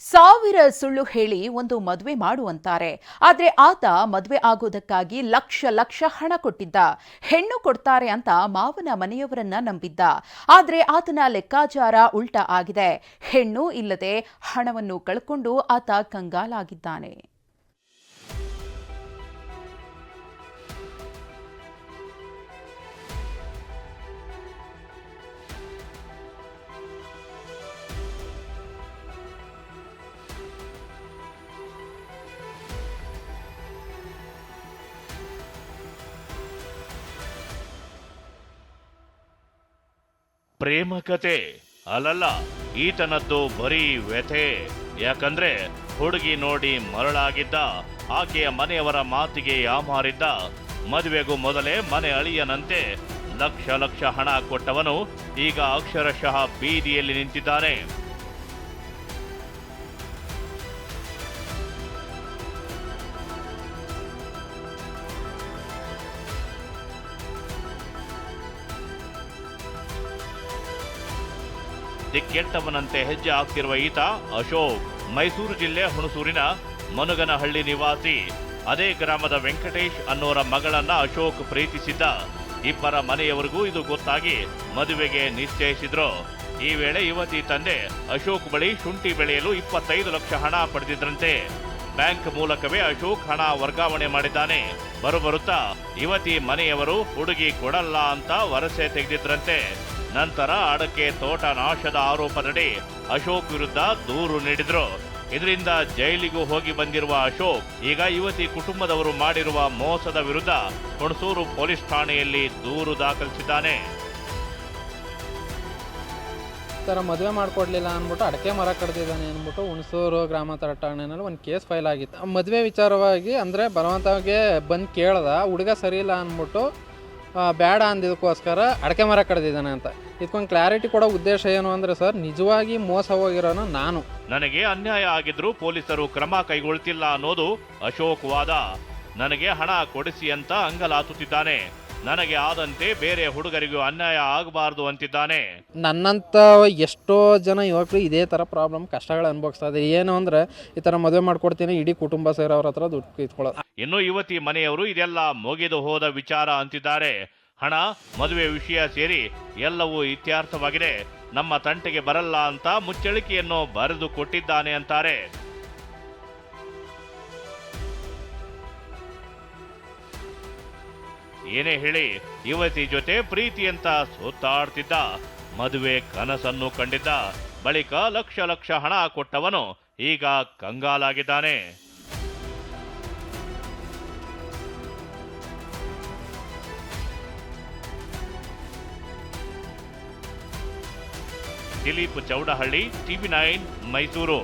ಸಾವಿರ ಸುಳ್ಳು ಹೇಳಿ ಒಂದು ಮದುವೆ ಮಾಡುವಂತಾರೆ. ಆದ್ರೆ ಆತ ಮದುವೆ ಆಗೋದಕ್ಕಾಗಿ ಲಕ್ಷ ಲಕ್ಷ ಹಣ ಕೊಟ್ಟಿದ್ದ. ಹೆಣ್ಣು ಕೊಡ್ತಾರೆ ಅಂತ ಮಾವನ ಮನೆಯವರನ್ನ ನಂಬಿದ್ದ. ಆದ್ರೆ ಆತನ ಲೆಕ್ಕಾಚಾರ ಉಲ್ಟಾ ಆಗಿದೆ. ಹೆಣ್ಣು ಇಲ್ಲದೆ ಹಣವನ್ನು ಕಳ್ಕೊಂಡು ಆತ ಕಂಗಾಲಾಗಿದ್ದಾನೆ. ಪ್ರೇಮ ಕತೆ. ಅಲ್ಲಲ್ಲ, ಈತನದ್ದು ಬರೀ ವ್ಯಥೆ. ಯಾಕಂದ್ರೆ ಹುಡುಗಿ ನೋಡಿ ಮರಳಾಗಿದ್ದ, ಆಕೆಯ ಮನೆಯವರ ಮಾತಿಗೆ ಯಾಮಾರಿದ್ದ, ಮದುವೆಗೂ ಮೊದಲೇ ಮನೆ ಅಳಿಯನಂತೆ ಲಕ್ಷ ಲಕ್ಷ ಹಣ ಕೊಟ್ಟವನು ಈಗ ಅಕ್ಷರಶಃ ಬೀದಿಯಲ್ಲಿ ನಿಂತಿದ್ದಾನೆ. ದಿಕ್ಕೆಟ್ಟವನಂತೆ ಹೆಜ್ಜೆ ಹಾಕ್ತಿರುವ ಈತ ಅಶೋಕ್, ಮೈಸೂರು ಜಿಲ್ಲೆ ಹುಣಸೂರಿನ ಮನುಗನಹಳ್ಳಿ ನಿವಾಸಿ. ಅದೇ ಗ್ರಾಮದ ವೆಂಕಟೇಶ್ ಅನ್ನೋರ ಮಗಳನ್ನ ಅಶೋಕ್ ಪ್ರೀತಿಸಿದ್ದ. ಇಬ್ಬರ ಮನೆಯವರಿಗೂ ಇದು ಗೊತ್ತಾಗಿ ಮದುವೆಗೆ ನಿಶ್ಚಯಿಸಿದ್ರು. ಈ ವೇಳೆ ಯುವತಿ ತಂದೆ ಅಶೋಕ್ ಬಳಿ ಶುಂಠಿ ಬೆಳೆಯಲು ಇಪ್ಪತ್ತೈದು ಲಕ್ಷ ಹಣ ಪಡೆದಿದ್ರಂತೆ. ಬ್ಯಾಂಕ್ ಮೂಲಕವೇ ಅಶೋಕ್ ಹಣ ವರ್ಗಾವಣೆ ಮಾಡಿದ್ದಾನೆ. ಬರುಬರುತ್ತಾ ಯುವತಿ ಮನೆಯವರು ಹುಡುಗಿ ಕೊಡಲ್ಲ ಅಂತ ವರಸೆ ತೆಗೆದಿದ್ರಂತೆ. ನಂತರ ಅಡಕೆ ತೋಟ ನಾಶದ ಆರೋಪದಡಿ ಅಶೋಕ್ ವಿರುದ್ಧ ದೂರು ನೀಡಿದ್ರು. ಇದರಿಂದ ಜೈಲಿಗೂ ಹೋಗಿ ಬಂದಿರುವ ಅಶೋಕ್, ಈಗ ಯುವತಿ ಕುಟುಂಬದವರು ಮಾಡಿರುವ ಮೋಸದ ವಿರುದ್ಧ ಹುಣಸೂರು ಪೊಲೀಸ್ ಠಾಣೆಯಲ್ಲಿ ದೂರು ದಾಖಲಿಸಿದ್ದಾನೆ. ಥರ ಮದುವೆ ಮಾಡಿಕೊಡ್ಲಿಲ್ಲ ಅಂದ್ಬಿಟ್ಟು ಅಡಕೆ ಮರ ಕಡ್ದಿದ್ದಾನೆ ಅಂದ್ಬಿಟ್ಟು ಹುಣಸೂರು ಗ್ರಾಮಾಂತರ ಠಾಣೆನಲ್ಲಿ ಒಂದು ಕೇಸ್ ಫೈಲ್ ಆಗಿತ್ತು. ಮದುವೆ ವಿಚಾರವಾಗಿ ಅಂದರೆ ಬಲವಂತವಾಗಿ ಬಂದು ಕೇಳ್ದ, ಹುಡುಗ ಸರಿ ಇಲ್ಲ ಅಂದ್ಬಿಟ್ಟು ಬೇಡ ಅಂದಿದ್ದಕ್ಕೋಸ್ಕರ ಅಡಕೆ ಮರ ಕಡ್ದಿದ್ದಾನೆ ಅಂತ. ಇದಕ್ಕೊಂದು ಕ್ಲಾರಿಟಿ ಕೊಡೋ ಉದ್ದೇಶ ಏನು ಅಂದರೆ ಸರ್ ನಿಜವಾಗಿ ಮೋಸ ಹೋಗಿರೋನು ನಾನು. ನನಗೆ ಅನ್ಯಾಯ ಆಗಿದ್ರು ಪೊಲೀಸರು ಕ್ರಮ ಕೈಗೊಳ್ತಿಲ್ಲ ಅನ್ನೋದು ಅಶೋಕ್ ವಾದ ನನಗೆ ಹಣ ಕೊಡಿಸಿ ಅಂತ ಅಂಗಲಾತುತ್ತಿದ್ದಾನೆ. ನನಗೆ ಆದಂತೆ ಬೇರೆ ಹುಡುಗರಿಗೂ ಅನ್ಯಾಯ ಆಗಬಾರದು ಅಂತಿದ್ದಾನೆ. ನನ್ನಂಥ ಎಷ್ಟೋ ಜನ ಯುವಕರು ಇದೇ ಥರ ಪ್ರಾಬ್ಲಮ್ ಕಷ್ಟಗಳು ಅನುಭವಿಸ್ತಾ ಇದೆ ಏನು ಅಂದ್ರೆ ಈ ಥರ ಮದುವೆ ಮಾಡ್ಕೊಡ್ತೀನಿ ಇಡೀ ಕುಟುಂಬ ಸೇರೋರ ಹತ್ರ ದುಡ್ಡು ಇಟ್ಕೊಳ್ಳೋದು ಇನ್ನು ಯುವತಿ ಮನೆಯವರು ಇದೆಲ್ಲ ಮುಗಿದು ಹೋದ ವಿಚಾರ ಅಂತಿದ್ದಾರೆ. ಹಣ, ಮದುವೆ ವಿಷಯ ಸೇರಿ ಎಲ್ಲವೂ ಇತ್ಯರ್ಥವಾಗಿದೆ. ನಮ್ಮ ತಂಟೆಗೆ ಬರಲ್ಲ ಅಂತ ಮುಚ್ಚಳಿಕೆಯನ್ನು ಬರೆದು ಕೊಟ್ಟಿದ್ದಾನೆ ಅಂತಾರೆ. ಏನೇ ಹೇಳಿ, ಯುವತಿ ಜೊತೆ ಪ್ರೀತಿ ಅಂತ ಸುತ್ತಾಡ್ತಿದ್ದ. ಮದುವೆ ಕನಸನ್ನು ಕಂಡಿದ್ದ. ಬಳಿಕ ಲಕ್ಷ ಲಕ್ಷ ಹಣ ಕೊಟ್ಟವನು ಈಗ ಕಂಗಾಲಾಗಿದ್ದಾನೆ. Dileep Chowdahalli TV nine Mysuru.